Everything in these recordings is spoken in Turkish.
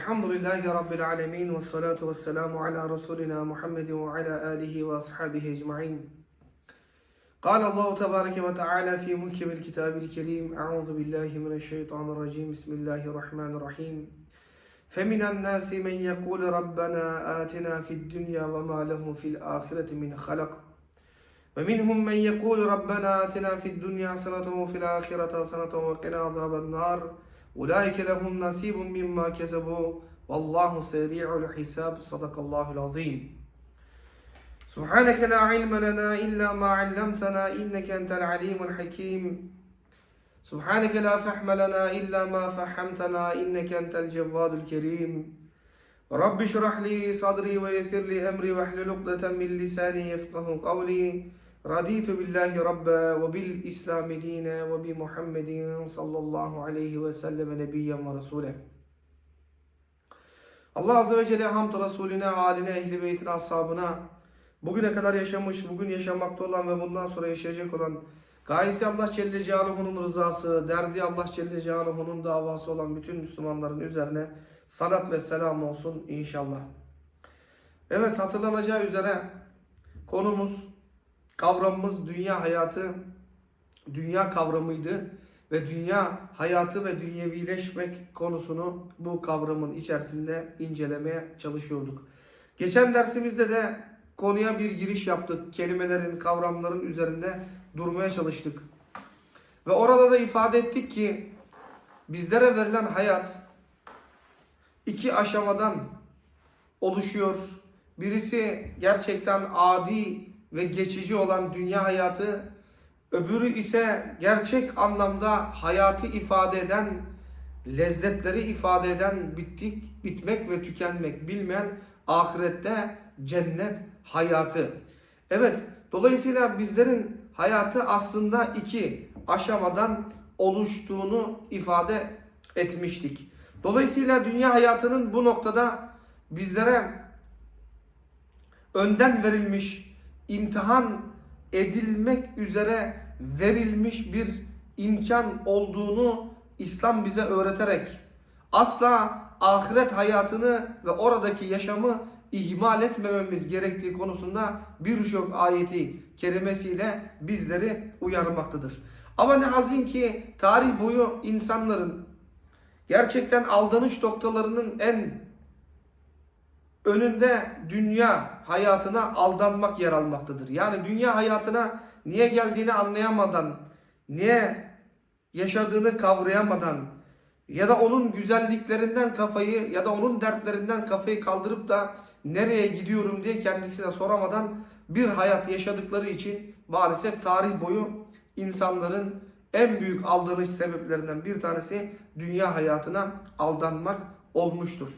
الحمد لله رب العالمين والصلاة والسلام على رسولنا محمد وعلى آله وأصحابه أجمعين. قال الله تبارك وتعالى في محكم الكتاب الكريم أعوذ بالله من الشيطان الرجيم. بسم الله الرحمن الرحيم. فمن الناس من يقول ربنا آتنا في الدنيا وما له في الآخرة من خلق. ومنهم من يقول ربنا آتنا في الدنيا حسنة وفي الآخرة حسنة وقنا عذاب النار. أولئك لهم نصيب مما كسبوا والله سريع الحساب صدق الله العظيم سبحانك لا علم لنا إلا ما علمتنا إنك أنت العليم الحكيم سبحانك لا فهم لنا إلا ما فهمتنا إنك أنت الجواد الكريم رب اشرح لي صدري ويسر لي أمري واحلل عقدة من لساني يفقه قولي Raditu billahi rabbe ve bil İslami dine ve bi Muhammedin sallallahu aleyhi ve selleme nebiyyen ve resule. Allah Azze ve Celle hamd Resulüne, aline, ehli beytine, ashabına, bugüne kadar yaşamış, bugün yaşamakta olan ve bundan sonra yaşayacak olan gayesi Allah Celle Celaluhu'nun rızası, derdi Allah Celle Celaluhu'nun davası olan bütün Müslümanların üzerine salat ve selam olsun inşallah. Evet hatırlanacağı üzere konumuz kavramımız dünya hayatı, dünya kavramıydı ve dünya hayatı ve dünyevileşmek konusunu bu kavramın içerisinde incelemeye çalışıyorduk. Geçen dersimizde de konuya bir giriş yaptık. Kelimelerin, kavramların üzerinde durmaya çalıştık. Ve orada da ifade ettik ki bizlere verilen hayat iki aşamadan oluşuyor. Birisi gerçekten adi ve geçici olan dünya hayatı, öbürü ise gerçek anlamda hayatı ifade eden, lezzetleri ifade eden bittik, bitmek ve tükenmek bilmeyen ahirette cennet hayatı. Evet, dolayısıyla bizlerin hayatı aslında iki aşamadan oluştuğunu ifade etmiştik. Dolayısıyla dünya hayatının bu noktada bizlere önden verilmiş, imtihan edilmek üzere verilmiş bir imkan olduğunu İslam bize öğreterek asla ahiret hayatını ve oradaki yaşamı ihmal etmememiz gerektiği konusunda birçok ayeti kerimesiyle bizleri uyarmaktadır. Ama ne hazin ki tarih boyu insanların gerçekten aldanış noktalarının en önünde dünya hayatına aldanmak yer almaktadır. Yani dünya hayatına niye geldiğini anlayamadan, niye yaşadığını kavrayamadan ya da onun güzelliklerinden kafayı ya da onun dertlerinden kafayı kaldırıp da nereye gidiyorum diye kendisine soramadan bir hayat yaşadıkları için maalesef tarih boyu insanların en büyük aldanış sebeplerinden bir tanesi dünya hayatına aldanmak olmuştur.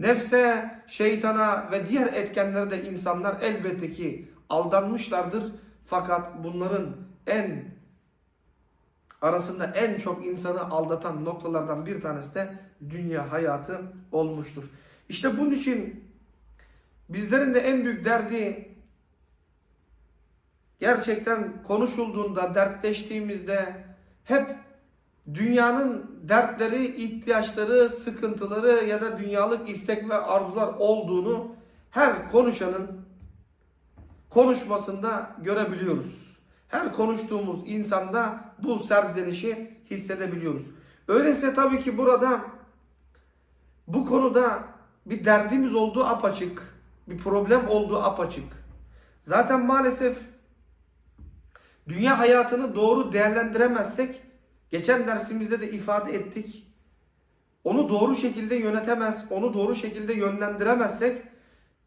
Nefse, şeytana ve diğer etkenlere de insanlar elbette ki aldanmışlardır. Fakat bunların en arasında en çok insanı aldatan noktalardan bir tanesi de dünya hayatı olmuştur. İşte bunun için bizlerin de en büyük derdi gerçekten konuşulduğunda, dertleştiğimizde hep dünyanın dertleri, ihtiyaçları, sıkıntıları ya da dünyalık istek ve arzular olduğunu her konuşanın konuşmasında görebiliyoruz. Her konuştuğumuz insanda bu serzenişi hissedebiliyoruz. Öyleyse tabii ki burada bu konuda bir derdimiz olduğu apaçık, bir problem olduğu apaçık. Zaten maalesef dünya hayatını doğru değerlendiremezsek Geçen dersimizde de ifade ettik. Onu doğru şekilde yönetemez, onu doğru şekilde yönlendiremezsek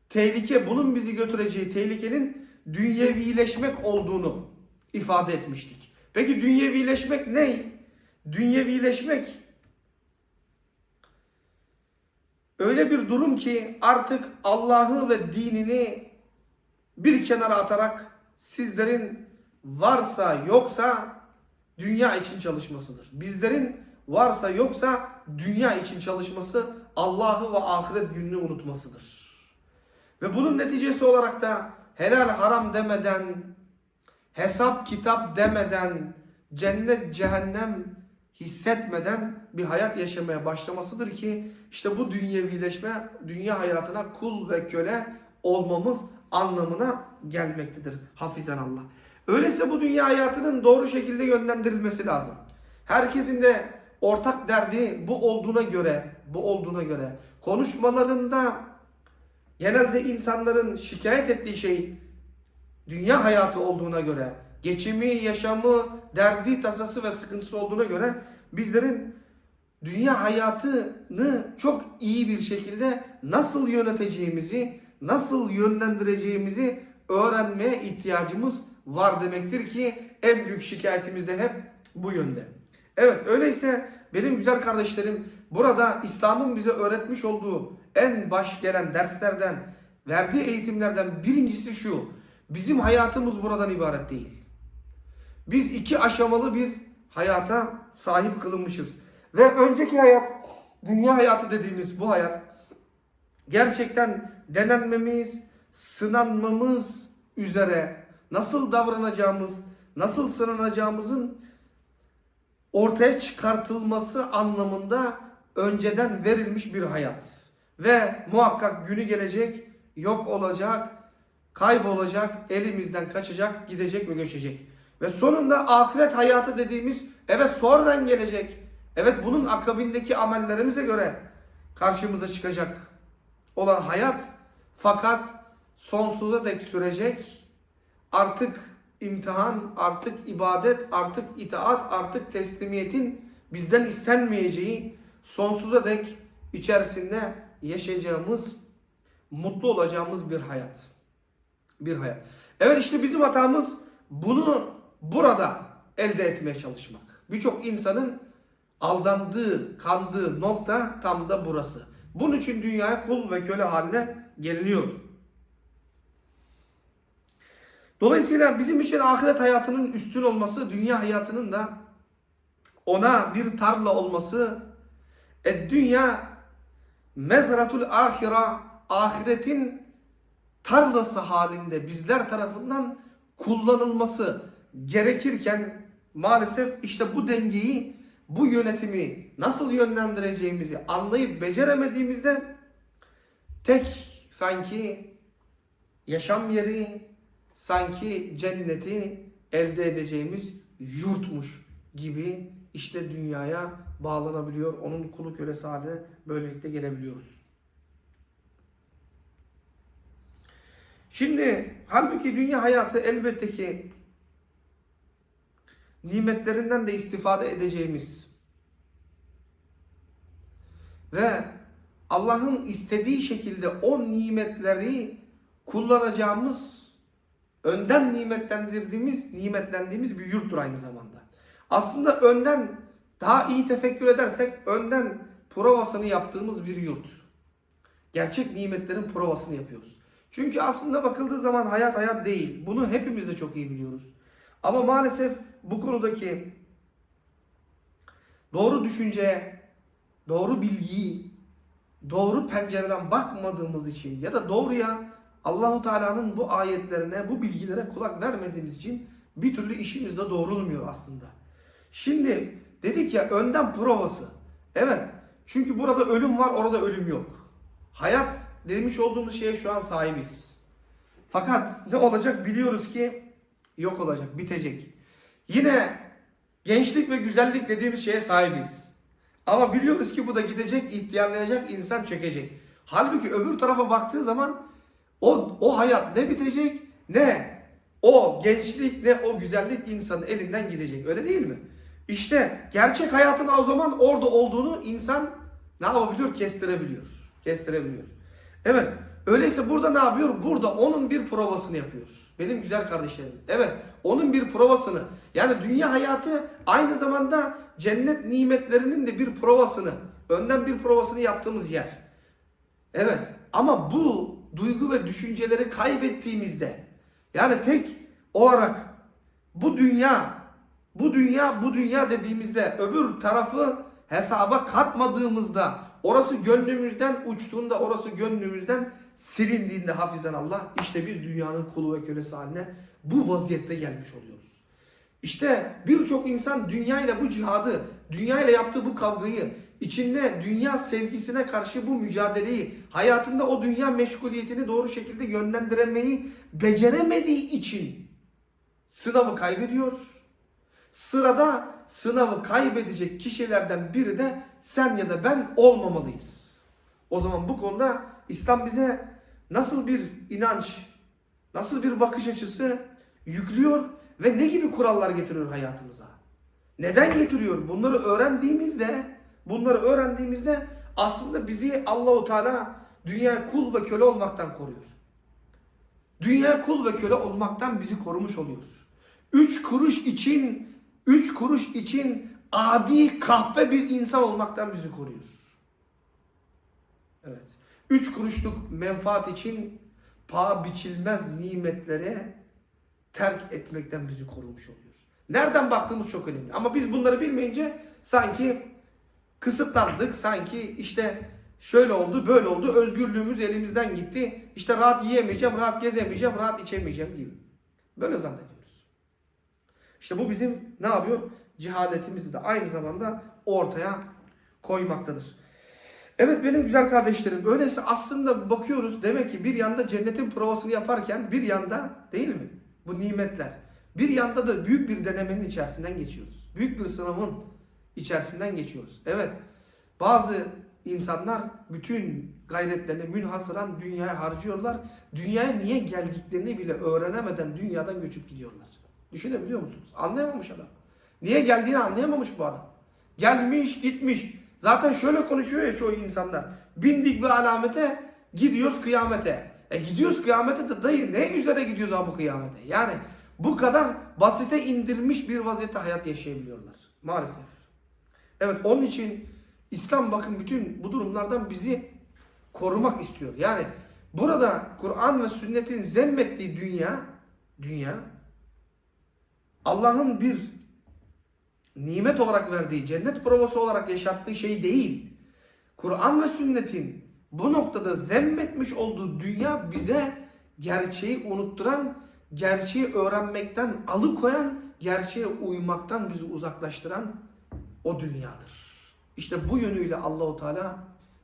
tehlike bunun bizi götüreceği tehlikenin dünyevileşmek olduğunu ifade etmiştik. Peki dünyevileşmek ne? Dünyevileşmek öyle bir durum ki artık Allah'ı ve dinini bir kenara atarak sizlerin varsa yoksa dünya için çalışmasıdır. Bizlerin varsa yoksa dünya için çalışması Allah'ı ve ahiret gününü unutmasıdır. Ve bunun neticesi olarak da helal haram demeden, hesap kitap demeden, cennet cehennem hissetmeden bir hayat yaşamaya başlamasıdır ki işte bu dünyevileşme dünya hayatına kul ve köle olmamız anlamına gelmektedir. Hafizan Allah. Öyleyse bu dünya hayatının doğru şekilde yönlendirilmesi lazım. Herkesin de ortak derdi bu olduğuna göre, bu olduğuna göre konuşmalarında genelde insanların şikayet ettiği şey dünya hayatı olduğuna göre, geçimi, yaşamı, derdi, tasası ve sıkıntısı olduğuna göre bizlerin dünya hayatını çok iyi bir şekilde nasıl yöneteceğimizi, nasıl yönlendireceğimizi öğrenmeye ihtiyacımız var demektir ki en büyük şikayetimiz de hep bu yönde. Evet öyleyse benim güzel kardeşlerim burada İslam'ın bize öğretmiş olduğu en baş gelen derslerden, verdiği eğitimlerden birincisi şu. Bizim hayatımız buradan ibaret değil. Biz iki aşamalı bir hayata sahip kılınmışız. Ve önceki hayat, dünya hayatı dediğimiz bu hayat gerçekten denenmemiz, sınanmamız üzere nasıl davranacağımız, nasıl sınanacağımızın ortaya çıkartılması anlamında önceden verilmiş bir hayat. Ve muhakkak günü gelecek, yok olacak, kaybolacak, elimizden kaçacak, gidecek ve göçecek. Ve sonunda ahiret hayatı dediğimiz evet sonradan gelecek. Evet bunun akabindeki amellerimize göre karşımıza çıkacak olan hayat fakat sonsuza dek sürecek. Artık imtihan, artık ibadet, artık itaat, artık teslimiyetin bizden istenmeyeceği sonsuza dek içerisinde yaşayacağımız, mutlu olacağımız bir hayat. Bir hayat. Evet işte bizim hatamız bunu burada elde etmeye çalışmak. Birçok insanın aldandığı, kandığı nokta tam da burası. Bunun için dünyaya kul ve köle haline geliniyor. Dolayısıyla bizim için ahiret hayatının üstün olması, dünya hayatının da ona bir tarla olması, e dünya mezratul ahira, ahiretin tarlası halinde bizler tarafından kullanılması gerekirken maalesef işte bu dengeyi, bu yönetimi nasıl yönlendireceğimizi anlayıp beceremediğimizde tek sanki yaşam yeri, sanki cenneti elde edeceğimiz yurtmuş gibi işte dünyaya bağlanabiliyor. Onun kulu kölesi haline böylelikle gelebiliyoruz. Şimdi halbuki dünya hayatı elbette ki nimetlerinden de istifade edeceğimiz ve Allah'ın istediği şekilde o nimetleri kullanacağımız önden nimetlendirdiğimiz, nimetlendiğimiz bir yurttur aynı zamanda. Aslında önden daha iyi tefekkür edersek önden provasını yaptığımız bir yurt. Gerçek nimetlerin provasını yapıyoruz. Çünkü aslında bakıldığı zaman hayat hayat değil. Bunu hepimiz de çok iyi biliyoruz. Ama maalesef bu konudaki doğru düşünceye, doğru bilgiyi, doğru pencereden bakmadığımız için ya da doğruya Allahu Teala'nın bu ayetlerine, bu bilgilere kulak vermediğimiz için bir türlü işimiz de doğrulmuyor aslında. Şimdi dedik ya önden provası. Evet. Çünkü burada ölüm var, orada ölüm yok. Hayat demiş olduğumuz şeye şu an sahibiz. Fakat ne olacak biliyoruz ki yok olacak, bitecek. Yine gençlik ve güzellik dediğimiz şeye sahibiz. Ama biliyoruz ki bu da gidecek, ihtiyarlayacak, insan çökecek. Halbuki öbür tarafa baktığı zaman o, o hayat ne bitecek ne o gençlik ne o güzellik insanın elinden gidecek. Öyle değil mi? İşte gerçek hayatın o zaman orada olduğunu insan ne yapabiliyor? Kestirebiliyor. Kestirebiliyor. Evet. Öyleyse burada ne yapıyor? Burada onun bir provasını yapıyor. Benim güzel kardeşlerim. Evet. Onun bir provasını. Yani dünya hayatı aynı zamanda cennet nimetlerinin de bir provasını. Önden bir provasını yaptığımız yer. Evet. Ama bu duygu ve düşünceleri kaybettiğimizde yani tek olarak bu dünya bu dünya bu dünya dediğimizde öbür tarafı hesaba katmadığımızda orası gönlümüzden uçtuğunda orası gönlümüzden silindiğinde hafizan Allah işte biz dünyanın kulu ve kölesi haline bu vaziyette gelmiş oluyoruz. İşte birçok insan dünyayla bu cihadı, dünyayla yaptığı bu kavgayı, içinde dünya sevgisine karşı bu mücadeleyi, hayatında o dünya meşguliyetini doğru şekilde yönlendiremeyi beceremediği için sınavı kaybediyor. Sırada sınavı kaybedecek kişilerden biri de sen ya da ben olmamalıyız. O zaman bu konuda İslam bize nasıl bir inanç, nasıl bir bakış açısı yüklüyor ve ne gibi kurallar getiriyor hayatımıza? Neden getiriyor? Bunları öğrendiğimizde, bunları öğrendiğimizde aslında bizi Allahu Teala dünya kul ve köle olmaktan koruyor. Dünya kul ve köle olmaktan bizi korumuş oluyor. Üç kuruş için, üç kuruş için adi kahpe bir insan olmaktan bizi koruyor. Evet. Üç kuruşluk menfaat için paha biçilmez nimetlere terk etmekten bizi korumuş oluyor. Nereden baktığımız çok önemli. Ama biz bunları bilmeyince sanki kısıtlandık. Sanki işte şöyle oldu, böyle oldu. Özgürlüğümüz elimizden gitti. İşte rahat yiyemeyeceğim, rahat gezemeyeceğim, rahat içemeyeceğim gibi. Böyle zannediyoruz. İşte bu bizim ne yapıyor? Cehaletimizi de aynı zamanda ortaya koymaktadır. Evet benim güzel kardeşlerim öyleyse aslında bakıyoruz demek ki bir yanda cennetin provasını yaparken bir yanda değil mi? Bu nimetler. Bir yanda da büyük bir denemenin içerisinden geçiyoruz. Büyük bir sınavın içerisinden geçiyoruz. Evet bazı insanlar bütün gayretlerini münhasıran dünyaya harcıyorlar. Dünyaya niye geldiklerini bile öğrenemeden dünyadan göçüp gidiyorlar. Düşünebiliyor musunuz? Anlayamamış adam. Niye geldiğini anlayamamış bu adam. Gelmiş gitmiş. Zaten şöyle konuşuyor ya çoğu insanlar. Bindik bir alamete gidiyoruz kıyamete. E gidiyoruz kıyamete de dayı ne üzere gidiyoruz abi bu kıyamete? Yani bu kadar basite indirmiş bir vaziyette hayat yaşayabiliyorlar. Maalesef. Evet onun için İslam bakın bütün bu durumlardan bizi korumak istiyor. Yani burada Kur'an ve sünnetin zemmettiği dünya dünya Allah'ın bir nimet olarak verdiği, cennet provası olarak yaşattığı şey değil. Kur'an ve sünnetin bu noktada zemmetmiş olduğu dünya bize gerçeği unutturan, gerçeği öğrenmekten alıkoyan, gerçeğe uymaktan bizi uzaklaştıran o dünyadır. İşte bu yönüyle Allahu Teala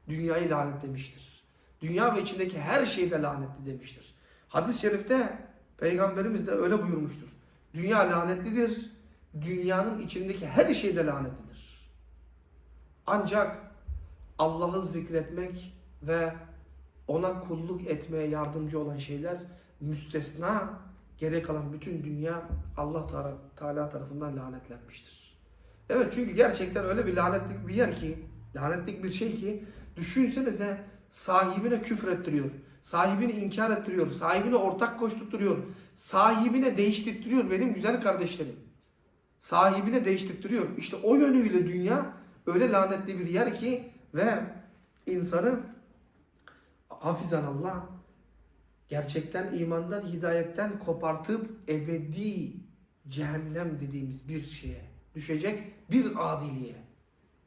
dünyayı lanetlemiştir. Dünya ve içindeki her şeyi de lanetli demiştir. Hadis-i şerifte Peygamberimiz de öyle buyurmuştur. Dünya lanetlidir. Dünyanın içindeki her şey de lanetlidir. Ancak Allah'ı zikretmek ve ona kulluk etmeye yardımcı olan şeyler müstesna geri kalan bütün dünya Allah Teala tarafından lanetlenmiştir. Evet çünkü gerçekten öyle bir lanetlik bir yer ki, lanetlik bir şey ki düşünsenize sahibine küfür ettiriyor. Sahibini inkar ettiriyor. Sahibine ortak koşturtuyor. Sahibine değiştirtiyor benim güzel kardeşlerim. Sahibine değiştirtiyor. İşte o yönüyle dünya öyle lanetli bir yer ki ve insanı hafizan Allah gerçekten imandan, hidayetten kopartıp ebedi cehennem dediğimiz bir şeye düşecek bir adiliğe,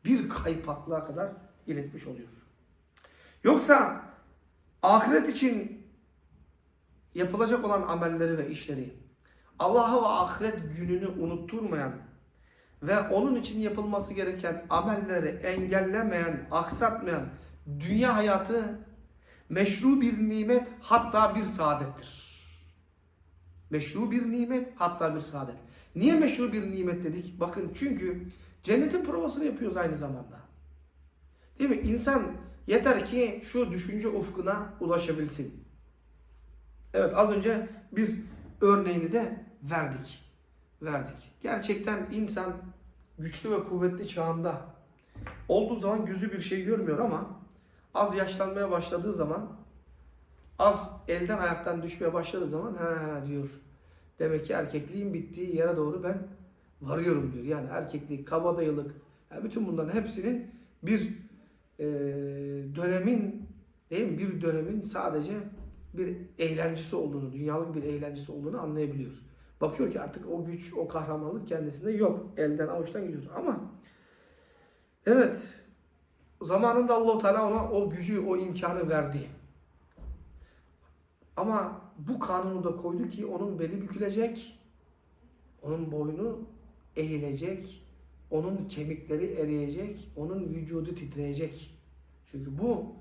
bir kaypaklığa kadar iletmiş oluyor. Yoksa ahiret için yapılacak olan amelleri ve işleri Allah'ı ve ahiret gününü unutturmayan ve onun için yapılması gereken amelleri engellemeyen, aksatmayan dünya hayatı meşru bir nimet hatta bir saadettir. Meşru bir nimet hatta bir saadet. Niye meşru bir nimet dedik? Bakın çünkü cennetin provasını yapıyoruz aynı zamanda. Değil mi? İnsan yeter ki şu düşünce ufkuna ulaşabilsin. Evet az önce bir örneğini de verdik. Verdik. Gerçekten insan güçlü ve kuvvetli çağında olduğu zaman gözü bir şey görmüyor ama az yaşlanmaya başladığı zaman az elden ayaktan düşmeye başladığı zaman ha diyor. Demek ki erkekliğin bittiği yere doğru ben varıyorum diyor. Yani erkeklik, kabadayılık, yani bütün bunların hepsinin bir e, dönemin değil mi? Bir dönemin sadece bir eğlencesi olduğunu, dünyalık bir eğlencesi olduğunu anlayabiliyor. Bakıyor ki artık o güç, o kahramanlık kendisinde yok. Elden avuçtan gidiyor. Ama evet zamanında Allahu Teala ona o gücü, o imkanı verdi. Ama bu kanunu da koydu ki onun beli bükülecek. Onun boynu eğilecek, onun kemikleri eriyecek, onun vücudu titreyecek. Çünkü bu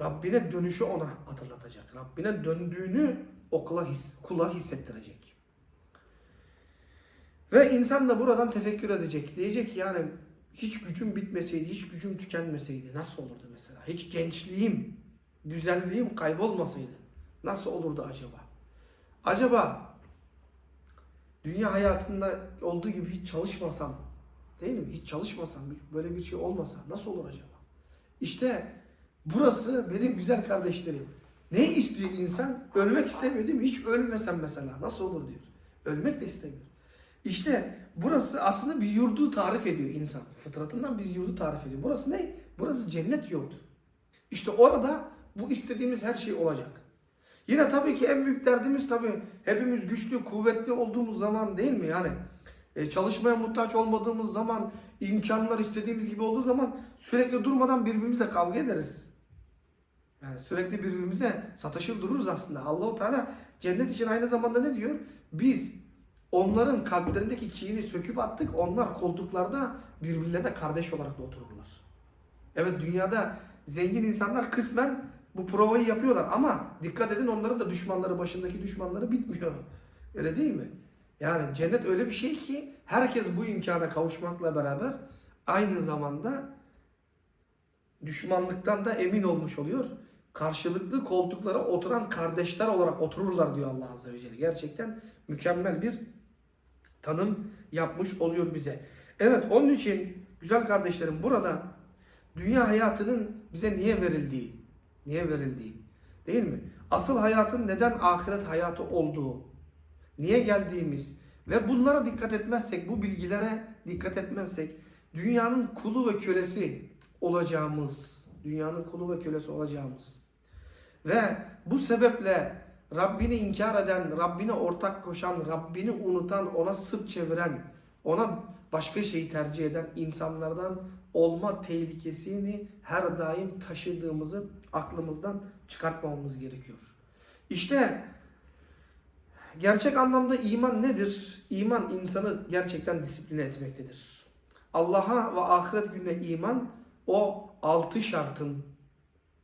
Rabbine dönüşü ona hatırlatacak. Rabbine döndüğünü o kula, his, kula hissettirecek. Ve insan da buradan tefekkür edecek. Diyecek yani hiç gücüm bitmeseydi, hiç gücüm tükenmeseydi nasıl olurdu mesela? Hiç gençliğim, güzelliğim kaybolmasaydı nasıl olurdu acaba? Acaba dünya hayatında olduğu gibi hiç çalışmasam, değil mi? Hiç çalışmasam, böyle bir şey olmasa nasıl olur acaba? İşte burası benim güzel kardeşlerim. Ne istiyor insan? Ölmek istemiyor değil mi? Hiç ölmesem mesela nasıl olur diyor. Ölmek de istemiyor. İşte burası aslında bir yurdu tarif ediyor insan. Fıtratından bir yurdu tarif ediyor. Burası ne? Burası cennet yurdu. İşte orada bu istediğimiz her şey olacak. Yine tabii ki en büyük derdimiz tabii hepimiz güçlü, kuvvetli olduğumuz zaman değil mi? Yani e, çalışmaya muhtaç olmadığımız zaman, imkanlar istediğimiz gibi olduğu zaman sürekli durmadan birbirimizle kavga ederiz. Yani sürekli birbirimize sataşır dururuz aslında. Allahu Teala cennet için aynı zamanda ne diyor? Biz onların kalplerindeki kini söküp attık. Onlar koltuklarda birbirlerine kardeş olarak da otururlar. Evet dünyada zengin insanlar kısmen bu provayı yapıyorlar ama dikkat edin onların da düşmanları başındaki düşmanları bitmiyor. Öyle değil mi? Yani cennet öyle bir şey ki herkes bu imkana kavuşmakla beraber aynı zamanda düşmanlıktan da emin olmuş oluyor. Karşılıklı koltuklara oturan kardeşler olarak otururlar diyor Allah Azze ve Celle. Gerçekten mükemmel bir tanım yapmış oluyor bize. Evet onun için güzel kardeşlerim burada dünya hayatının bize niye verildiği, niye verildiği değil mi? Asıl hayatın neden ahiret hayatı olduğu, niye geldiğimiz ve bunlara dikkat etmezsek, bu bilgilere dikkat etmezsek dünyanın kulu ve kölesi olacağımız, dünyanın kulu ve kölesi olacağımız ve bu sebeple Rabbini inkar eden, Rabbine ortak koşan, Rabbini unutan, ona sırt çeviren, ona başka şeyi tercih eden insanlardan olma tehlikesini her daim taşıdığımızı aklımızdan çıkartmamamız gerekiyor. İşte gerçek anlamda iman nedir? İman insanı gerçekten disipline etmektedir. Allah'a ve ahiret gününe iman o altı şartın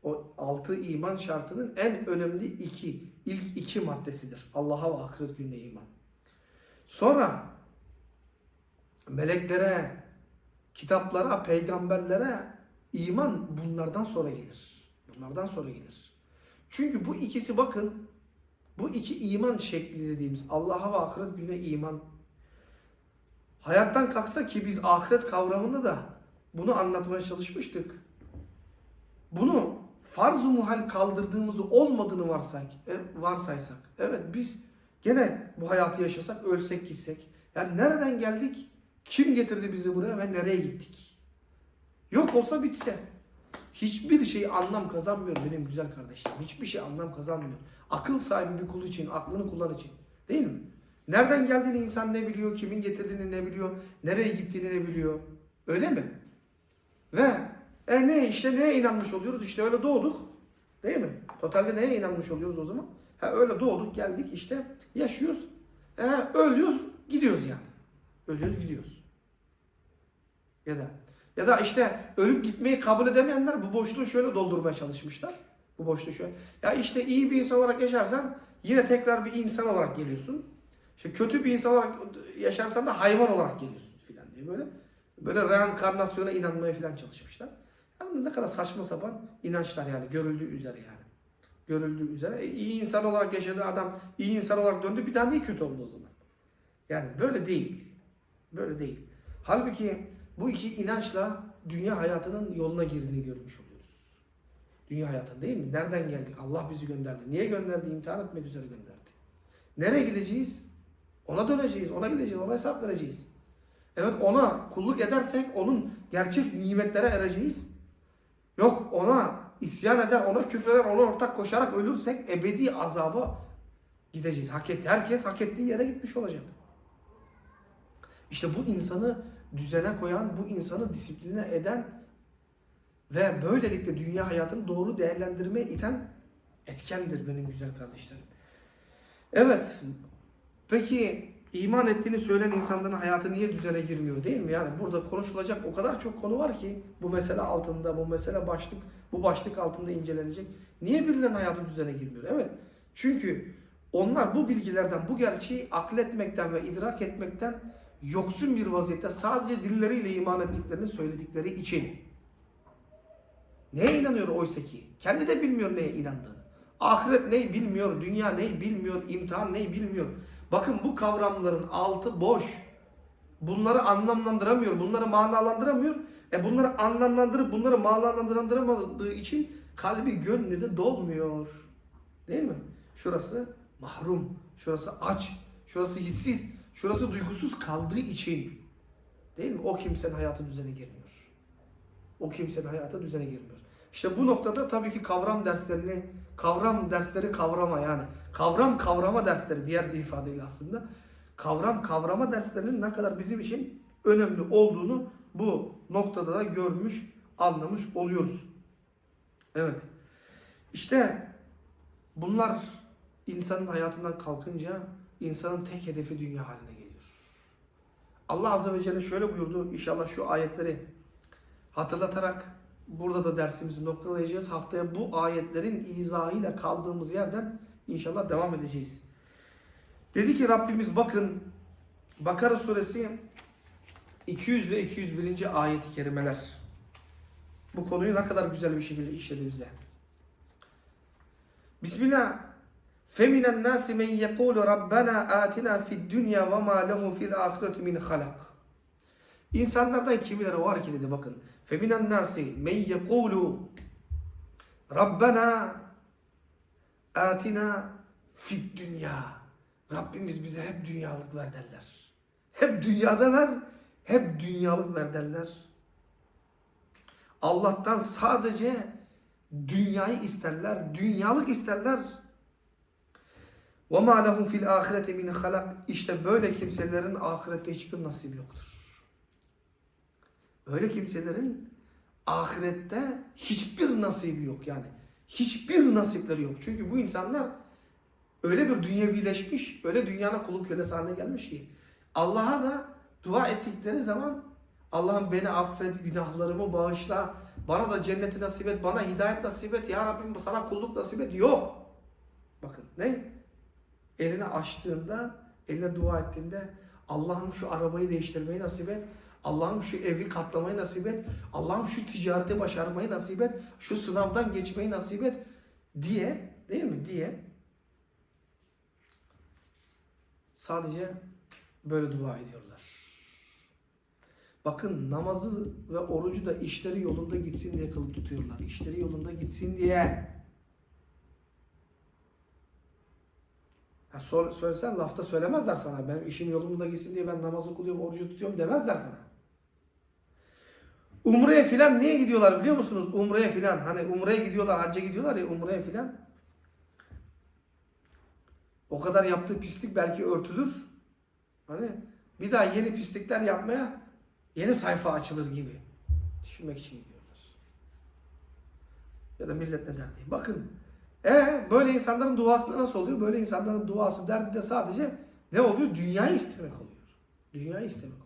o altı iman şartının en önemli iki, ilk iki maddesidir. Allah'a ve ahiret gününe iman. Sonra meleklere, kitaplara, peygamberlere iman bunlardan sonra gelir. Bunlardan sonra gelir. Çünkü bu ikisi bakın, bu iki iman şekli dediğimiz Allah'a ve ahiret gününe iman. Hayattan kalksa ki biz ahiret kavramını da bunu anlatmaya çalışmıştık. Bunu farz-ı muhal kaldırdığımızı olmadığını varsay, e, varsaysak. Evet biz gene bu hayatı yaşasak, ölsek gitsek. Yani nereden geldik? Kim getirdi bizi buraya ve nereye gittik? Yok olsa bitse. Hiçbir şey anlam kazanmıyor benim güzel kardeşlerim. Hiçbir şey anlam kazanmıyor. Akıl sahibi bir kul için, aklını kullan için. Değil mi? Nereden geldiğini insan ne biliyor, kimin getirdiğini ne biliyor, nereye gittiğini ne biliyor. Öyle mi? Ve e ne işte neye inanmış oluyoruz? İşte öyle doğduk. Değil mi? Totalde neye inanmış oluyoruz o zaman? Ha öyle doğduk, geldik işte yaşıyoruz. E, ölüyoruz, gidiyoruz yani. Ölüyoruz, gidiyoruz. Ya da ya da işte ölüp gitmeyi kabul edemeyenler bu boşluğu şöyle doldurmaya çalışmışlar. Bu boşluğu şöyle. Ya işte iyi bir insan olarak yaşarsan yine tekrar bir insan olarak geliyorsun. İşte kötü bir insan olarak yaşarsan da hayvan olarak geliyorsun filan diye böyle. Böyle reenkarnasyona inanmaya filan çalışmışlar. Yani ne kadar saçma sapan inançlar yani görüldüğü üzere yani. Görüldüğü üzere. E, iyi insan olarak yaşadığı adam iyi insan olarak döndü bir daha niye kötü oldu o zaman? Yani böyle değil. Böyle değil. Halbuki bu iki inançla dünya hayatının yoluna girdiğini görmüş oluyoruz. Dünya hayatı değil mi? Nereden geldik? Allah bizi gönderdi. Niye gönderdi? İmtihan etmek üzere gönderdi. Nereye gideceğiz? Ona döneceğiz, ona gideceğiz, ona hesap vereceğiz. Evet ona kulluk edersek onun gerçek nimetlere ereceğiz. Yok ona isyan eder, ona küfreder, ona ortak koşarak ölürsek ebedi azaba gideceğiz. Hak etti. Herkes hak ettiği yere gitmiş olacak. İşte bu insanı düzene koyan, bu insanı disipline eden ve böylelikle dünya hayatını doğru değerlendirmeye iten etkendir benim güzel kardeşlerim. Evet. Peki iman ettiğini söyleyen insanların hayatı niye düzene girmiyor değil mi? Yani burada konuşulacak o kadar çok konu var ki bu mesele altında, bu mesele başlık, bu başlık altında incelenecek. Niye birilerinin hayatı düzene girmiyor? Evet. Çünkü onlar bu bilgilerden, bu gerçeği akletmekten ve idrak etmekten yoksun bir vaziyette sadece dilleriyle iman ettiklerini söyledikleri için. Neye inanıyor oysa ki? Kendi de bilmiyor neye inandığını. Ahiret neyi bilmiyor, dünya neyi bilmiyor, imtihan neyi bilmiyor. Bakın bu kavramların altı boş. Bunları anlamlandıramıyor, bunları manalandıramıyor. E bunları anlamlandırıp bunları manalandıramadığı için kalbi gönlü de dolmuyor. Değil mi? Şurası mahrum, şurası aç, şurası hissiz, şurası duygusuz kaldığı için. Değil mi? O kimsenin hayatı düzene girmiyor. O kimsenin hayatı düzene girmiyor. İşte bu noktada tabii ki kavram derslerini, kavram dersleri kavrama yani kavram kavrama dersleri diğer bir ifadeyle aslında kavram kavrama derslerinin ne kadar bizim için önemli olduğunu bu noktada da görmüş, anlamış oluyoruz. Evet. İşte bunlar insanın hayatından kalkınca insanın tek hedefi dünya haline geliyor. Allah Azze ve Celle şöyle buyurdu. İnşallah şu ayetleri hatırlatarak burada da dersimizi noktalayacağız. Haftaya bu ayetlerin izahıyla kaldığımız yerden inşallah devam edeceğiz. Dedi ki Rabbimiz bakın Bakara suresi 200 ve 201. ayet-i kerimeler. Bu konuyu ne kadar güzel bir şekilde işledi bize. Bismillah. فَمِنَ النَّاسِ مَنْ يَقُولُ رَبَّنَا آتِنَا فِي الدُّنْيَا وَمَا لَهُ فِي الْآخِرَةِ مِنْ خَلَقٍ İnsanlardan kimileri var ki dedi bakın. فَمِنَ النَّاسِ مَنْ يَقُولُ رَبَّنَا آتِنَا فِي الدُّنْيَا Rabbimiz bize hep dünyalık ver derler. Hep dünyada ver, hep dünyalık ver derler. Allah'tan sadece dünyayı isterler, dünyalık isterler. وَمَا لَهُمْ فِي الْآخِرَةِ مِنْ خَلَقٍ İşte böyle kimselerin ahirette hiçbir nasip yoktur. Öyle kimselerin ahirette hiçbir nasibi yok yani. Hiçbir nasipleri yok. Çünkü bu insanlar öyle bir dünyevileşmiş, öyle dünyanın kulu kölesi haline gelmiş ki Allah'a da dua ettikleri zaman Allah'ım beni affet, günahlarımı bağışla, bana da cenneti nasip et, bana hidayet nasip et, ya Rabbim sana kulluk nasip et. Yok. Bakın ne? Elini açtığında, eline dua ettiğinde Allah'ım şu arabayı değiştirmeyi nasip et. Allah'ım şu evi katlamayı nasip et. Allah'ım şu ticareti başarmayı nasip et. Şu sınavdan geçmeyi nasip et diye değil mi? Diye sadece böyle dua ediyorlar. Bakın namazı ve orucu da işleri yolunda gitsin diye kılıp tutuyorlar. İşleri yolunda gitsin diye. Söylesen lafta söylemezler sana. Benim işim yolunda gitsin diye ben namazı kılıyorum, orucu tutuyorum demezler sana. Umre'ye filan niye gidiyorlar biliyor musunuz? Umre'ye filan. Hani Umre'ye gidiyorlar, hacca gidiyorlar ya Umre'ye filan. O kadar yaptığı pislik belki örtülür. Hani bir daha yeni pislikler yapmaya yeni sayfa açılır gibi. Düşünmek için gidiyorlar. Ya da millet ne der diye. Bakın. E böyle insanların duası nasıl oluyor? Böyle insanların duası derdi de sadece ne oluyor? Dünyayı istemek oluyor. Dünyayı istemek oluyor.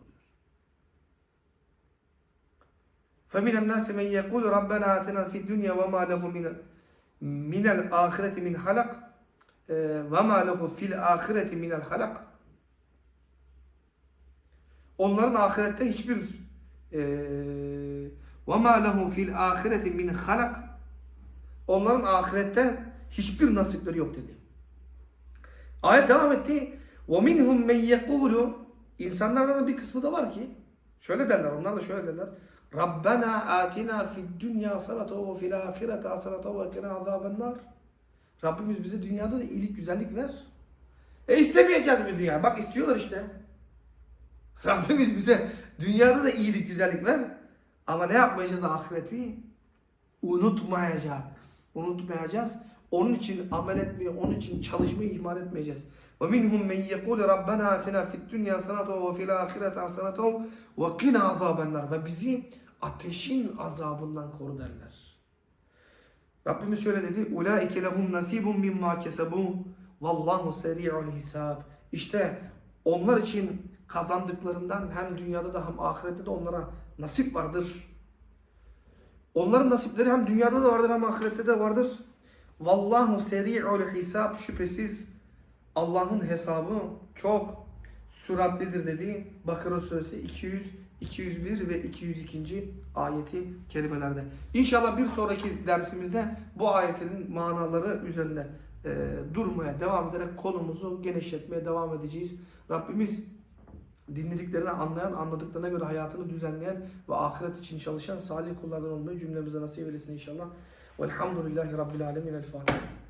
فَمِنَ النَّاسِ مَنْ يَقُولُ رَبَّنَا آتِنَا فِي الدُّنْيَا وَمَا لَهُ مِنَ الْآخِرَةِ مِنْ حَلَقٍ وَمَا لَهُ فِي الْآخِرَةِ مِنَ الْحَلَقِ Onların ahirette hiçbir وَمَا لَهُ فِي الْآخِرَةِ مِنْ خَلَقٍ Onların ahirette hiçbir nasipleri yok dedi. Ayet devam etti. وَمِنْهُمْ مَنْ يَقُولُ İnsanlardan da bir kısmı da var ki şöyle derler onlar da şöyle derler. Rabbena atina fid dünya sanata ve fil ahirete hasenata ve kina azaben nar. Rabbimiz bize dünyada da iyilik, güzellik ver. E istemeyeceğiz mi dünya? Bak istiyorlar işte. Rabbimiz bize dünyada da iyilik, güzellik ver. Ama ne yapmayacağız ahireti? Unutmayacağız. Unutmayacağız. Onun için amel etmeyi, onun için çalışmayı ihmal etmeyeceğiz. Ve minhum men yekul Rabbena atina fid dünya sanata ve fil ahireti hasenata ve qina azabennar. Ve bizi ateşin azabından koru derler. Rabbimiz şöyle dedi. Ulaike lehum nasibun mimma kesebu vallahu seri'ul hisab. İşte onlar için kazandıklarından hem dünyada da hem ahirette de onlara nasip vardır. Onların nasipleri hem dünyada da vardır hem ahirette de vardır. Vallahu seri'ul hisab şüphesiz Allah'ın hesabı çok süratlidir dedi. Bakara suresi 200 201 ve 202. ayeti kerimelerde. İnşallah bir sonraki dersimizde bu ayetin manaları üzerinde e, durmaya devam ederek konumuzu genişletmeye devam edeceğiz. Rabbimiz dinlediklerini anlayan, anladıklarına göre hayatını düzenleyen ve ahiret için çalışan salih kullardan olmayı cümlemize nasip eylesin inşallah. Velhamdülillahi Rabbil Alemin. El Fatiha.